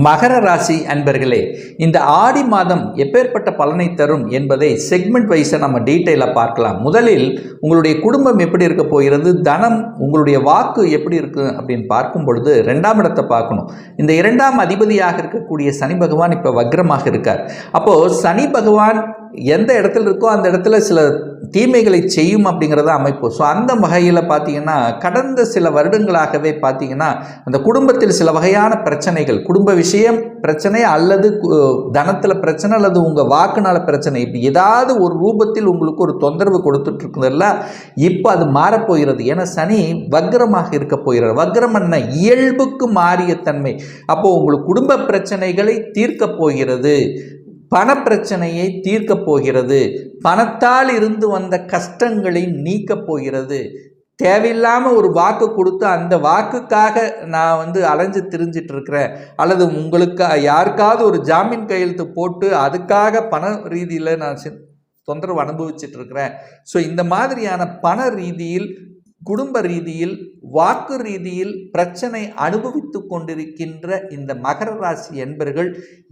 மகர ராசி அன்பர்களே இந்த ஆடி மாதம் எப்பேற்பட்ட பலனை தரும் என்பதை செக்மெண்ட் வைஸை நம்ம டீட்டெயிலாக பார்க்கலாம். முதலில் உங்களுடைய குடும்பம் எப்படி இருக்க போகிறது தனம் உங்களுடைய வாக்கு எப்படி இருக்கு அப்படின்னு பார்க்கும் பொழுது ரெண்டாம் இடத்தை பார்க்கணும். இந்த இரண்டாம் அதிபதியாக இருக்கக்கூடிய சனி பகவான் இப்போ வக்ரமாக இருக்கார். அப்போது சனி பகவான் எந்த இடத்துல இருக்கோ அந்த இடத்துல சில தீமைகளை செய்யும் அப்படிங்கிறத அமைப்பு. ஸோ அந்த வகையில் பார்த்தீங்கன்னா கடந்த சில வருடங்களாகவே பார்த்தீங்கன்னா அந்த குடும்பத்தில் சில வகையான பிரச்சனைகள் குடும்ப விஷயம் பிரச்சனை அல்லது தனத்தில் பிரச்சனை அல்லது உங்கள் வாக்குனால பிரச்சனை. இப்போ ஏதாவது ஒரு ரூபத்தில் உங்களுக்கு ஒரு தொந்தரவு கொடுத்துட்டு இருக்குதுல்ல இப்போ அது மாறப்போகிறது. ஏன்னா சனி வக்ரமாக இருக்க போகிறது வக்ரம் என்ன? இயல்புக்கு மாறிய தன்மை. அப்போது உங்களுக்கு குடும்ப பிரச்சனைகளை தீர்க்க போகிறது. பணப்பிரச்சனையை தீர்க்கப் போகிறது. பணத்தால் இருந்து வந்த கஷ்டங்களை நீக்கப் போகிறது. தேவையில்லாமல் ஒரு வாக்கு கொடுத்து அந்த வாக்குக்காக நான் வந்து அலைஞ்சு திரிஞ்சிட்டு இருக்கிறேன் அல்லது உங்களுக்கு யாருக்காவது ஒரு ஜாமீன் கையெழுத்து போட்டு அதுக்காக பண ரீதியில் நான் தொந்தரவு அனுபவிச்சுட்டு இருக்கிறேன் ஸோ இந்த மாதிரியான பண ரீதியில் குடும்ப ரீதியில் வாக்கு ரீதியில் பிரச்சனை அனுபவித்து கொண்டிருக்கின்ற இந்த மகர ராசி என்பர்கள்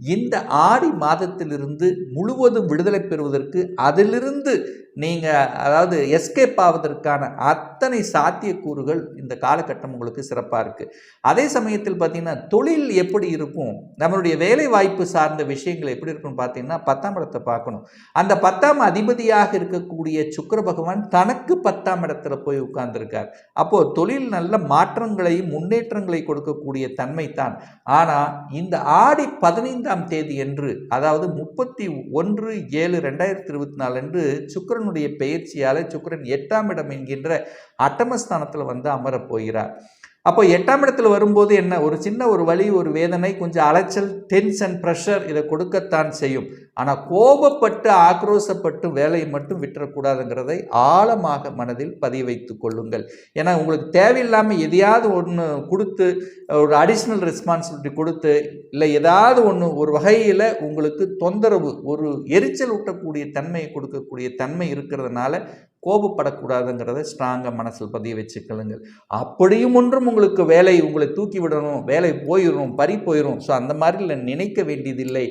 இந்த ஆடி மாதத்திலிருந்து முழுவதும் விடுதலை பெறுவதற்கு அதிலிருந்து நீங்கள் அதாவது எஸ்கேப் ஆவதற்கான அத்தனை சாத்தியக்கூறுகள் இந்த காலகட்டம் உங்களுக்கு சிறப்பாக இருக்குது அதே சமயத்தில் பார்த்திங்கன்னா தொழில் எப்படி இருக்கும்? நம்மளுடைய வேலை வாய்ப்பு சார்ந்த விஷயங்கள் எப்படி இருக்கும்னு பார்த்தீங்கன்னா பத்தாம் இடத்தை பார்க்கணும். அந்த பத்தாம் அதிபதியாக இருக்கக்கூடிய சுக்கர பகவான் தனக்கு பத்தாம் இடத்துல போய் உட்கார்ந்துருக்கார். அப்போது தொழில் நல்ல மாற்றங்களையும் முன்னேற்றங்களை கொடுக்கக்கூடிய தன்மை தான். ஆனால் இந்த ஆடி பதினைந்தாம் தேதி என்று அதாவது முப்பத்தி ஒன்று ஏழு ரெண்டாயிரத்தி இருபத்தி நாலு அன்று சுக்கரன் சுக்கரனுடைய பெயர்ச்சியால் சுக்கரன் எட்டாம் இடம் என்கின்ற அட்டமஸ்தானத்தில் வந்து அமரப் போகிறார். அப்போ எட்டாம் இடத்துல வரும்போது என்ன? ஒரு சின்ன ஒரு வழி ஒரு வேதனை கொஞ்சம் அலைச்சல் டென்ஷன் ப்ரெஷர் இதை கொடுக்கத்தான் செய்யும். ஆனால் கோபப்பட்டு ஆக்ரோசப்பட்டு வேலையை மட்டும் விட்டுறக்கூடாதுங்கிறதை ஆழமாக மனதில் பதிய வைத்து கொள்ளுங்கள். ஏன்னா உங்களுக்கு தேவையில்லாமல் எதையாவது ஒன்று கொடுத்து ஒரு அடிஷ்னல் ரெஸ்பான்சிபிலிட்டி கொடுத்து இல்லை ஏதாவது ஒன்று ஒரு வகையில் உங்களுக்கு தொந்தரவு ஒரு எரிச்சல் ஊட்டக்கூடிய தன்மையை கொடுக்கக்கூடிய தன்மை இருக்கிறதுனால கோபப்படக்கூடாதுங்கிறத ஸ்ட்ராங்காக மனசில் பதிய வச்சுக்கலுங்கள் அப்படியும் ஒன்றும் உங்களுக்கு வேலை உங்களை தூக்கி விடணும் வேலை போயிடும் பறி போயிடும் ஸோ அந்த மாதிரி நினைக்க வேண்டியதில்லை.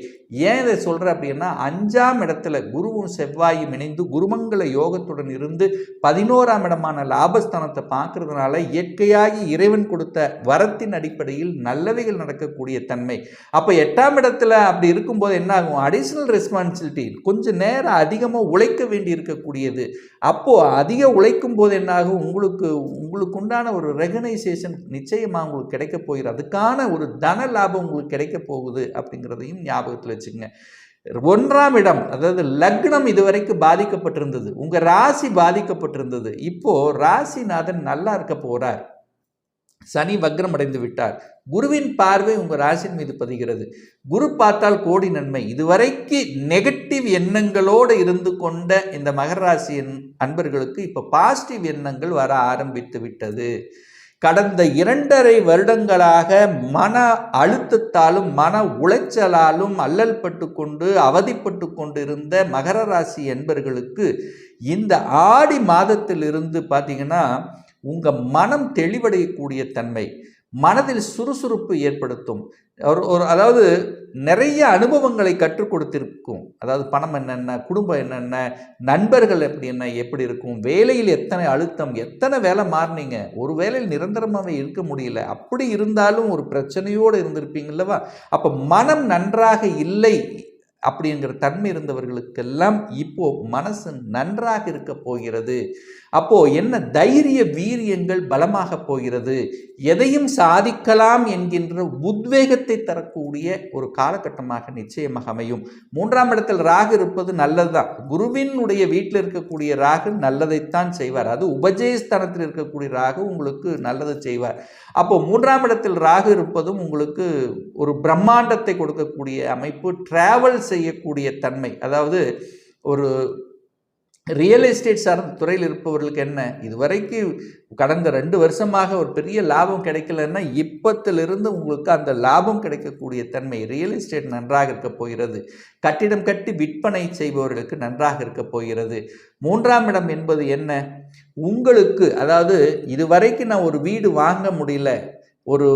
ஏன் இதை சொல்கிற அப்படி அப்படின்னா அஞ்சாம் இடத்துல குருவும் செவ்வாயும் இணைந்து குருமங்கள யோகத்துடன் இருந்து பதினோராம் இடமான லாபஸ்தானத்தை பார்க்கறதுனால இயற்கையாகி இறைவன் கொடுத்த வரத்தின் அடிப்படையில் நல்லவைகள் நடக்கக்கூடிய தன்மை. அப்போ எட்டாம் இடத்துல அப்படி இருக்கும்போது என்ன ஆகும்? அடிஷ்னல் ரெஸ்பான்சிபிலிட்டி கொஞ்சம் நேரம் அதிகமாக உழைக்க வேண்டி இருக்கக்கூடியது. அப்போது அதிக உழைக்கும் போது என்னாகும் உங்களுக்கு உங்களுக்கு உண்டான ஒரு ரெகனைசேஷன் நிச்சயமாக உங்களுக்கு கிடைக்க போகிறது. அதுக்கான ஒரு தன லாபம் உங்களுக்கு கிடைக்க போகுது அப்படிங்கிறதையும் ஞாபகத்தில் வச்சுக்கோங்க. ஒன்றாம் இடம் அதாவது லக்னம் இதுவரைக்கும் பாதிக்கப்பட்டிருந்தது. உங்கள் ராசி பாதிக்கப்பட்டிருந்தது. இப்போது ராசிநாதன் நல்லா இருக்க போகிறார் சனி வக்ரம் அடைந்து விட்டார். குருவின் பார்வை உங்கள் ராசின் மீது பதிகிறது. குரு பார்த்தால் கோடி நன்மை. இதுவரைக்கு நெகட்டிவ் எண்ணங்களோடு இருந்து கொண்ட இந்த மகர ராசியின் அன்பர்களுக்கு இப்போ பாசிட்டிவ் எண்ணங்கள் வர ஆரம்பித்து விட்டது. கடந்த இரண்டரை வருடங்களாக மன அழுத்தத்தாலும் மன உளைச்சலாலும் அல்லல் பட்டு கொண்டு அவதிப்பட்டு கொண்டிருந்த மகர ராசி என்பர்களுக்கு இந்த ஆடி மாதத்திலிருந்து பார்த்தீங்கன்னா உங்கள் மனம் தெளிவடையக்கூடிய தன்மை மனதில் சுறுசுறுப்பு ஏற்படுத்தும். ஒரு ஒரு அதாவது நிறைய அனுபவங்களை கற்றுக் கொடுத்திருக்கும். அதாவது பணம் என்னென்ன குடும்பம் என்னென்ன நண்பர்கள் எப்படி என்ன எப்படி இருக்கும் வேலையில் எத்தனை அழுத்தம் எத்தனை வேலை மாறினீங்க ஒரு வேலையில் நிரந்தரமாகவே இருக்க முடியல அப்படி இருந்தாலும் ஒரு பிரச்சனையோடு இருந்திருப்பீங்களவா அப்போ மனம் நன்றாக இல்லை அப்படிங்கிற தன்மை இருந்தவர்களுக்கெல்லாம் இப்போ மனசு நன்றாக இருக்க போகிறது. அப்போ என்ன தைரிய வீரியங்கள் பலமாக போகிறது? எதையும் சாதிக்கலாம் என்கின்ற உத்வேகத்தை தரக்கூடிய ஒரு காலகட்டமாக நிச்சயமாக அமையும். மூன்றாம் இடத்தில் ராகு இருப்பது நல்லதுதான். குருவினுடைய வீட்டில் இருக்கக்கூடிய ராகு நல்லதைத்தான் செய்வார். அது உபஜயஸ்தானத்தில் இருக்கக்கூடிய ராகு உங்களுக்கு நல்லது செய்வார். அப்போ மூன்றாம் இடத்தில் ராகு இருப்பதும் உங்களுக்கு ஒரு பிரம்மாண்டத்தை கொடுக்கக்கூடிய அமைப்பு. டிராவல்ஸ் செய்யக்கூடிய தன்மை. அதாவது ஒரு ரியல் எஸ்டேட் சார்ந்த துறையில் இருப்பவர்களுக்கு என்ன? இதுவரைக்கு கடந்த ரெண்டு வருஷமாக ஒரு பெரிய லாபம் கிடைக்கலன்னா இப்பத்திலிருந்து உங்களுக்கு அந்த லாபம் கிடைக்கக்கூடிய தன்மை ரியல் எஸ்டேட் நன்றாக இருக்க போகிறது. கட்டிடம் கட்டி விற்பனை செய்பவர்களுக்கு நன்றாக இருக்க போகிறது. மூன்றாம் இடம் என்பது என்ன? உங்களுக்கு அதாவது இதுவரைக்கும் நான் ஒரு வீடு வாங்க முடியல. ஒரு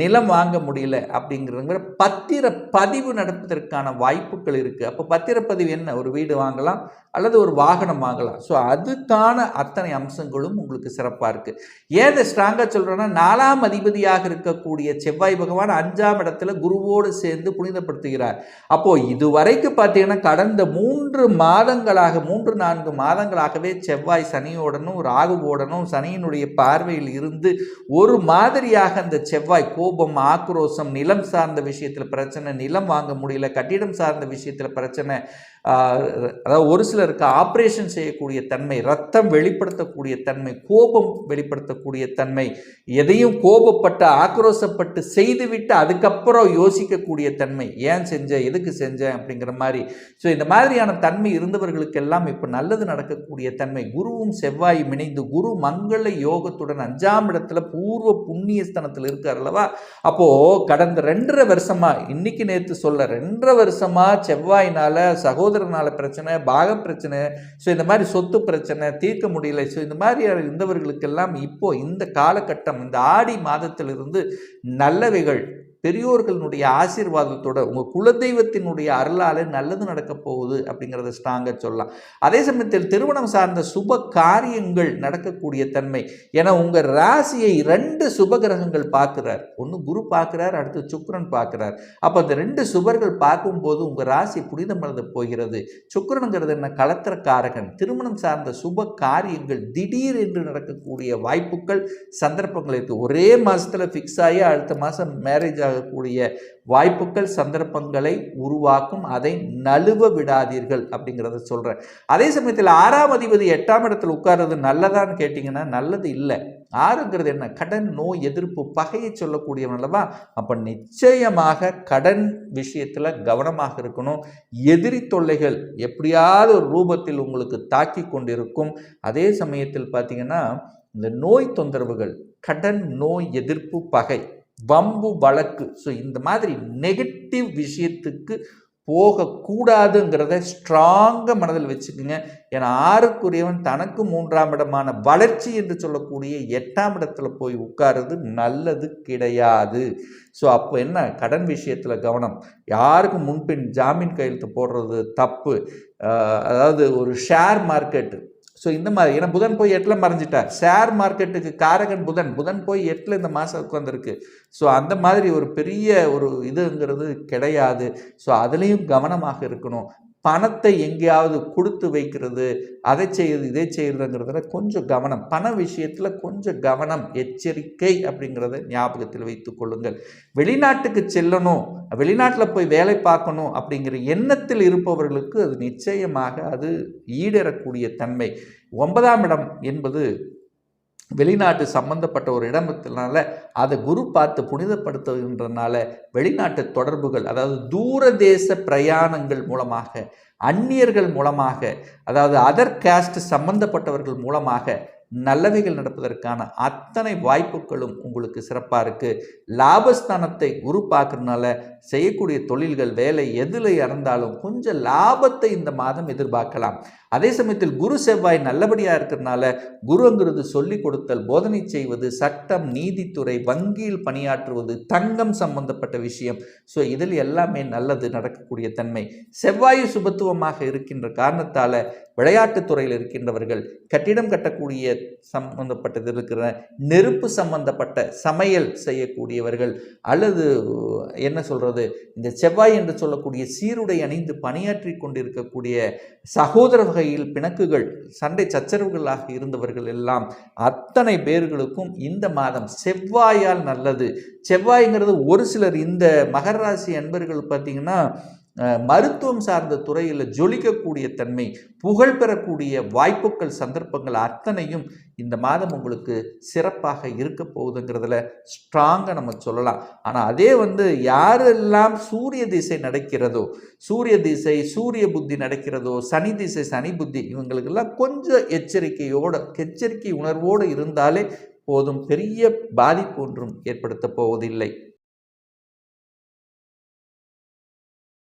நிலம் வாங்க முடியல அப்படிங்கிறங்கிற பத்திர பதிவு நடப்பதற்கான வாய்ப்புகள் இருக்குது அப்போ பத்திரப்பதிவு என்ன? ஒரு வீடு வாங்கலாம் அல்லது ஒரு வாகனம் வாங்கலாம். ஸோ அதுக்கான அத்தனை அம்சங்களும் உங்களுக்கு சிறப்பாக இருக்குது ஏன் இதை ஸ்ட்ராங்காக சொல்கிறேன்னா நாலாம் அதிபதியாக இருக்கக்கூடிய செவ்வாய் பகவான் அஞ்சாம் இடத்துல குருவோடு சேர்ந்து புனிதப்படுத்துகிறார். அப்போது இதுவரைக்கும் பார்த்தீங்கன்னா கடந்த மூன்று மாதங்களாக மூன்று நான்கு மாதங்களாகவே செவ்வாய் சனியோடனும் ராகுவோடனும் சனியினுடைய பார்வையில் இருந்து ஒரு மாதிரியாக அந்த செவ்வாய் கோபம் ஆக்ரோஷம் நிலம் சார்ந்த விஷயத்தில் பிரச்சனை நிலம் வாங்க முடியல கட்டிடம் சார்ந்த விஷயத்தில் பிரச்சனை அதாவது ஒரு சிலருக்கு ஆப்ரேஷன் செய்யக்கூடிய தன்மை ரத்தம் வெளிப்படுத்தக்கூடிய தன்மை கோபம் வெளிப்படுத்தக்கூடிய தன்மை எதையும் கோபப்பட்டு ஆக்ரோசப்பட்டு செய்துவிட்டு அதுக்கப்புறம் யோசிக்கக்கூடிய தன்மை ஏன் செஞ்சேன் எதுக்கு செஞ்சேன் அப்படிங்கிற மாதிரி. ஸோ இந்த மாதிரியான தன்மை இருந்தவர்களுக்கெல்லாம் இப்போ நல்லது நடக்கக்கூடிய தன்மை குருவும் செவ்வாயும் இணைந்து குரு மங்கள யோகத்துடன் அஞ்சாம் இடத்துல பூர்வ புண்ணியஸ்தன ஸ்தனத்தில் இருக்கார் அல்லவா? அப்போது கடந்த ரெண்டரை வருஷமாக இன்னைக்கு நேற்று சொல்ல ரெண்டரை வருஷமா செவ்வாயினால் சகோதரனால் பிரச்சனை பாக பிரச்சனை ஸோ இந்த மாதிரி சொத்து பிரச்சனை தீர்க்க முடியல ஸோ இந்த மாதிரி இருந்தவர்களுக்கெல்லாம் இப்போது இந்த காலகட்டம் இந்த ஆடி மாதத்திலிருந்து நல்லவைகள் பெரியோர்களுடைய ஆசீர்வாதத்தோட உங்கள் குலதெய்வத்தினுடைய அருளால் நல்லது நடக்கப் போகுது அப்படிங்கிறத ஸ்ட்ராங்காக சொல்லலாம். அதே சமயத்தில் திருமணம் சார்ந்த சுப காரியங்கள் நடக்கக்கூடிய தன்மை. ஏன்னா உங்கள் ராசியை ரெண்டு சுப கிரகங்கள் பார்க்குறார். ஒன்று குரு பார்க்குறார் அடுத்து சுக்கரன் பார்க்குறார். அப்போ அந்த ரெண்டு சுபர்கள் பார்க்கும்போது உங்கள் ராசி புனிதம் புனிதமடைந்து போகிறது. சுக்கரனுங்கிறது என்ன? கலத்திர காரகன் திருமணம் சார்ந்த சுப காரியங்கள் திடீர் என்று நடக்கக்கூடிய வாய்ப்புகள் சந்தர்ப்பங்கள் இருக்குது ஒரே மாதத்தில் ஃபிக்ஸ் ஆகி அடுத்த மாதம் மேரேஜ் ஆக ஆகக்கூடிய வாய்ப்புகள் சந்தர்ப்பங்களை உருவாக்கும். அதை நழுவ விடாதீர்கள் அப்படிங்கிறத சொல்கிறேன் அதே சமயத்தில் ஆறாம் அதிபதி எட்டாம் இடத்துல உட்கார்றது நல்லதான்னு கேட்டிங்கன்னா நல்லது இல்லை. ஆறுங்கிறது என்ன? கடன் நோய் எதிர்ப்பு பகையை சொல்லக்கூடியவன் அல்லவா அப்போ நிச்சயமாக கடன் விஷயத்தில் கவனமாக இருக்கணும். எதிரி தொல்லைகள் எப்படியாவது ஒரு ரூபத்தில் உங்களுக்கு தாக்கி கொண்டிருக்கும். அதே சமயத்தில் பார்த்தீங்கன்னா இந்த நோய் தொந்தரவுகள் கடன் நோய் எதிர்ப்பு பகை வம்பு வழக்கு. ஸோ இந்த மாதிரி நெகட்டிவ் விஷயத்துக்கு போகக்கூடாதுங்கிறத ஸ்ட்ராங்காக மனதில் வச்சுக்கோங்க. ஏன்னா ஆறுக்குரியவன் தனக்கு மூன்றாம் இடமான வளர்ச்சி என்று சொல்லக்கூடிய எட்டாம் இடத்துல போய் உட்காருறது நல்லது கிடையாது. ஸோ அப்போ என்ன? கடன் விஷயத்தில் கவனம். யாருக்கு முன்பின் ஜாமீன் கையெழுத்து போடுறது தப்பு? அதாவது ஒரு ஷேர் மார்க்கெட்டு ஸோ இந்த மாதிரி ஏன்னா புதன் போய் எட்டில் மறைஞ்சிட்டார். ஷேர் மார்க்கெட்டுக்கு காரகன் புதன். புதன் போய் எட்டில் இந்த மாதம் உட்காந்துருக்கு ஸோ அந்த மாதிரி ஒரு பெரிய ஒரு இதுங்கிறது கிடையாது. ஸோ அதுலேயும் கவனமாக இருக்கணும். பணத்தை எங்கேயாவது கொடுத்து வைக்கிறது அதை செய்யுது இதை செய்கிறதுங்கிறதுல கொஞ்சம் கவனம். பண விஷயத்தில் கொஞ்சம் கவனம் எச்சரிக்கை அப்படிங்கிறத ஞாபகத்தில் வைத்து கொள்ளுங்கள். வெளிநாட்டுக்கு செல்லணும் வெளிநாட்டில் போய் வேலை பார்க்கணும் அப்படிங்கிற எண்ணத்தில் இருப்பவர்களுக்கு அது நிச்சயமாக அது ஈடேறக்கூடிய தன்மை. ஒன்பதாம் இடம் என்பது வெளிநாட்டு சம்பந்தப்பட்ட ஒரு இடத்தினால அதை குரு பார்த்து புனிதப்படுத்துகின்றனால வெளிநாட்டு தொடர்புகள் அதாவது தூரதேச பிரயாணங்கள் மூலமாக அந்நியர்கள் மூலமாக அதாவது அதர் கேஸ்ட் சம்பந்தப்பட்டவர்கள் மூலமாக நல்லவைகள் நடப்பதற்கான அத்தனை வாய்ப்புகளும் உங்களுக்கு சிறப்பாக இருக்குது லாபஸ்தானத்தை குரு பார்க்கறதுனால செய்யக்கூடிய தொழில்கள் வேலை எதில் இறந்தாலும் கொஞ்சம் லாபத்தை இந்த மாதம் எதிர்பார்க்கலாம். அதே சமயத்தில் குரு செவ்வாய் நல்லபடியாக இருக்கிறதுனால குருங்கிறது சொல்லி கொடுத்தல் போதனை செய்வது சட்டம் நீதித்துறை வங்கியில் பணியாற்றுவது தங்கம் சம்பந்தப்பட்ட விஷயம். ஸோ இதில் எல்லாமே நல்லது நடக்கக்கூடிய தன்மை. செவ்வாயு சுபத்துவமாக இருக்கின்ற காரணத்தால் விளையாட்டுத்துறையில் இருக்கின்றவர்கள் கட்டிடம் கட்டக்கூடிய சம்பந்தப்பட்டது இருக்கிற நெருப்பு சம்பந்தப்பட்ட சமையல் செய்யக்கூடியவர்கள் அல்லது என்ன சொல்கிறது இந்த செவ்வாய் என்று சொல்லக்கூடிய சீருடை அணிந்து பணியாற்றி கொண்டிருக்கக்கூடிய சகோதர வகையில் பிணக்குகள் சண்டை சச்சரவுகளாக இருந்தவர்கள் எல்லாம் அத்தனை பேர்களுக்கும் இந்த மாதம் செவ்வாயால் நல்லது. செவ்வாய்ங்கிறது ஒரு சிலர் இந்த மகராசி அன்பர்கள் பார்த்திங்கன்னா மருத்துவம் சார்ந்த துறையில் ஜொலிக்கக்கூடிய தன்மை புகழ் பெறக்கூடிய வாய்ப்புகள் சந்தர்ப்பங்கள் அத்தனையும் இந்த மாதம் உங்களுக்கு சிறப்பாக இருக்க போகுதுங்கிறதுல ஸ்ட்ராங்காக நம்ம சொல்லலாம். ஆனால் அதே வந்து யாரெல்லாம் சூரிய திசை நடக்கிறதோ சூரிய திசை சூரிய புத்தி நடக்கிறதோ சனி திசை சனி புத்தி இவங்களுக்கெல்லாம் கொஞ்சம் எச்சரிக்கையோட எச்சரிக்கை உணர்வோடு இருந்தாலே போதும். பெரிய பாதிப்பு ஒன்றும் ஏற்படுத்த போவதில்லை.